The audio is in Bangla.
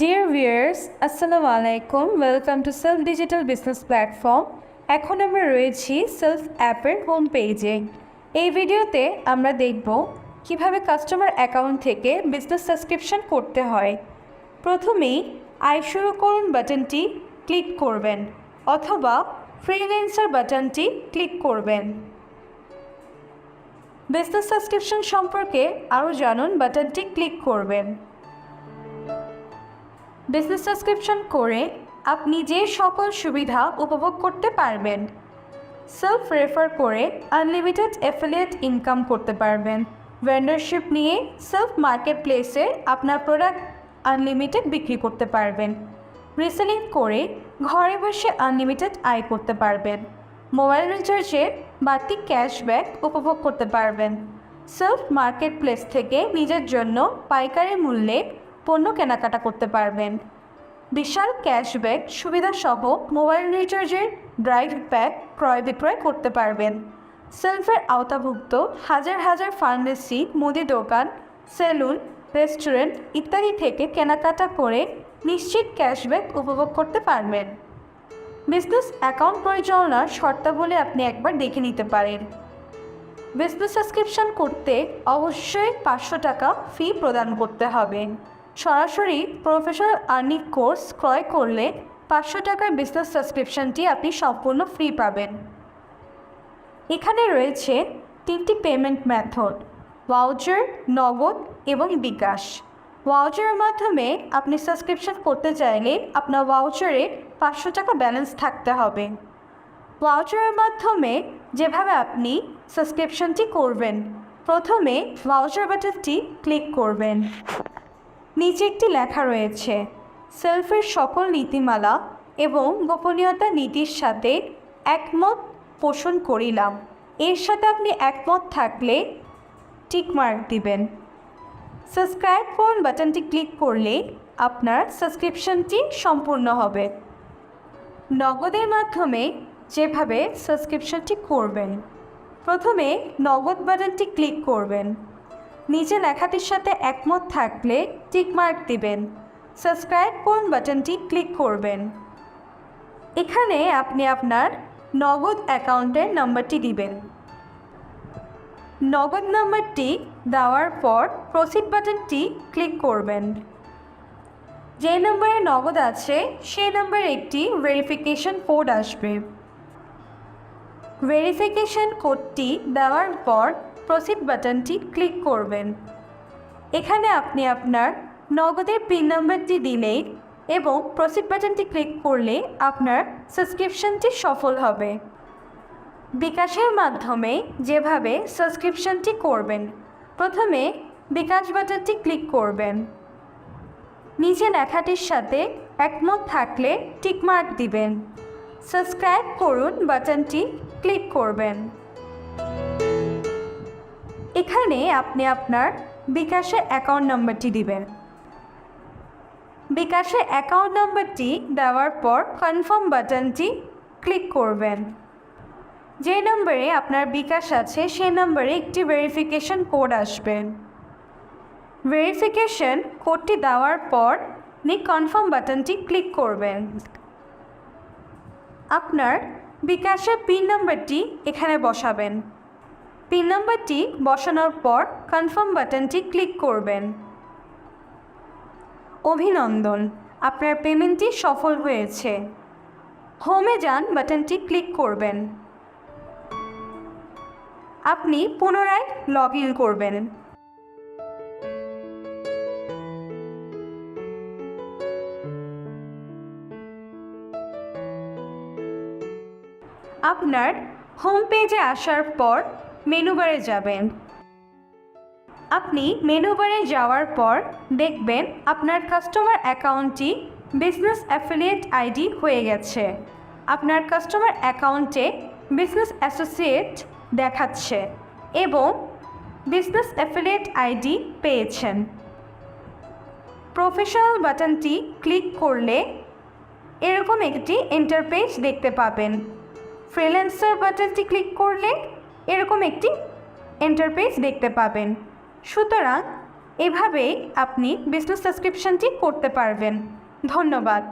ডিয়ার ভিউয়ার্স আসসালামু আলাইকুম welcome to self digital business platform এখন আমরা রয়েছি সেলফ অ্যাপের হোম পেজে এই ভিডিওতে আমরা দেখব কীভাবে কাস্টমার অ্যাকাউন্ট থেকে বিজনেস সাবস্ক্রিপশন করতে হয়। প্রথমেই আয় শুরু করুন বাটনটি ক্লিক করবেন, অথবা ফ্রিল্যান্সার বাটনটি ক্লিক করবেন। বিজনেস সাবস্ক্রিপশন সম্পর্কে আরও জানুন বাটনটি ক্লিক করবেন। বিজনেস সাবস্ক্রিপশন করে আপনি যে সকল সুবিধা উপভোগ করতে পারবেন সেলফ রেফার করে আনলিমিটেড অ্যাফিলিয়েট ইনকাম করতে পারবেন। ভেন্ডারশিপ নিয়ে সেলফ মার্কেট প্লেসে আপনার প্রোডাক্ট আনলিমিটেড বিক্রি করতে পারবেন। রিসেলিং করে ঘরে বসে আনলিমিটেড আয় করতে পারবেন। মোবাইল রিচার্জে বাড়তি ক্যাশব্যাক উপভোগ করতে পারবেন। সেলফ মার্কেট প্লেস থেকে নিজের জন্য পাইকারি মূল্যে পণ্য কেনাকাটা করতে পারবেন। বিশাল ক্যাশব্যাক সুবিধাসহ মোবাইল রিচার্জের ড্রাইভ প্যাক ক্রয় বিক্রয় করতে পারবেন। সেলফের আওতাভুক্ত হাজার হাজার ফার্মেসি, মুদি দোকান, সেলুন, রেস্টুরেন্ট ইত্যাদি থেকে কেনাকাটা করে নিশ্চিত ক্যাশব্যাক উপভোগ করতে পারবেন। বিজনেস অ্যাকাউন্ট পরিচালনার শর্তাবলী আপনি একবার দেখে নিতে পারেন। বিজনেস সাবস্ক্রিপশন করতে অবশ্যই পাঁচশো টাকা ফি প্রদান করতে হবে। সরাসরি প্রফেশনাল আর্নিং কোর্স ক্রয় করলে পাঁচশো টাকার বিজনেস সাবস্ক্রিপশনটি আপনি সম্পূর্ণ ফ্রি পাবেন। এখানে রয়েছে তিনটি পেমেন্ট মেথড ভাউচার নগদ এবং বিকাশ। ভাউচারের মাধ্যমে আপনি সাবস্ক্রিপশন করতে চাইলে আপনার ভাউচারে পাঁচশো টাকা ব্যালেন্স থাকতে হবে। ভাউচারের মাধ্যমে যেভাবে আপনি সাবস্ক্রিপশনটি করবেন, প্রথমে ভাউচার বাটনটি ক্লিক করবেন। নিচে একটি লেখা রয়েছে, সেলফের সকল নীতিমালা এবং গোপনীয়তা নীতির সাথে একমত পোষণ করিলাম। এর সাথে আপনি একমত থাকলে টিকমার্ক দিবেন। সাবস্ক্রাইব করুন বাটনটি ক্লিক করলে আপনার সাবস্ক্রিপশনটি সম্পূর্ণ হবে। নগদের মাধ্যমে যেভাবে সাবস্ক্রিপশনটি করবেন, প্রথমে নগদ বাটনটি ক্লিক করবেন। নিচে লেখাটির সাথে একমত থাকলে টিকমার্ক দিবেন। সাবস্ক্রাইব করুন বাটনটি ক্লিক করবেন। এখানে আপনি আপনার নগদ অ্যাকাউন্টের নাম্বারটি দিবেন। নগদ নাম্বারটি দেওয়ার পর প্রসিড বাটনটি ক্লিক করবেন। যে নম্বরে নগদ আছে সেই নম্বরে একটি ভেরিফিকেশন কোড আসবে। ভেরিফিকেশন কোডটি দেওয়ার পর প্রসিড বাটনটি ক্লিক করবেন। এখানে আপনি আপনার নগদের পিন নাম্বারটি দিলেই এবং প্রসিড বাটনটি ক্লিক করলে আপনার সাবস্ক্রিপশনটি সফল হবে। বিকাশের মাধ্যমে যেভাবে সাবস্ক্রিপশনটি করবেন, প্রথমে বিকাশ বাটনটি ক্লিক করবেন। নিচে লেখাটির সাথে একমত থাকলে টিকমার্ক দিবেন। সাবস্ক্রাইব করুন বাটনটি ক্লিক করবেন। এখানে আপনি আপনার বিকাশে অ্যাকাউন্ট নাম্বারটি দিবেন। বিকাশে অ্যাকাউন্ট নাম্বারটি দেওয়ার পর কনফার্ম বাটনটি ক্লিক করবেন। যে নম্বরে আপনার বিকাশ আছে সেই নম্বরে একটি ভেরিফিকেশন কোড আসবেন ভেরিফিকেশন কোডটি দেওয়ার পর আপনি কনফার্ম বাটনটি ক্লিক করবেন। আপনার বিকাশের পিন নাম্বারটি এখানে বসাবেন। পিন নাম্বারটি বসানোর পর কনফার্ম বাটনটি ক্লিক করবেন। অভিনন্দন, আপনার পেমেন্টটি সফল হয়েছে। হোমে যান বাটনটি ক্লিক করবেন। আপনি পুনরায় লগ ইন করবেন। আপনার হোম পেজে আসার পর মেনু বারে যাবেন। আপনি মেনু বারে যাওয়ার পর দেখবেন আপনার কাস্টমার অ্যাকাউন্টটি বিজনেস অ্যাফিলিয়েট আইডি হয়ে গেছে। আপনার কাস্টমার অ্যাকাউন্টে বিজনেস অ্যাসোসিয়েট দেখাচ্ছে এবং বিজনেস অ্যাফিলিয়েট আইডি পেয়েছেন। প্রফেশনাল বাটনটি ক্লিক করলে এরকম একটি ইন্টারপেজ দেখতে পাবেন। ফ্রিল্যান্সার বাটনটি ক্লিক করলে এরকম একটি এন্টারপ্রাইজ দেখতে পাবেন। সুতরাং এভাবেই আপনি বিজনেস সাবস্ক্রিপশনটি করতে পারবেন। ধন্যবাদ।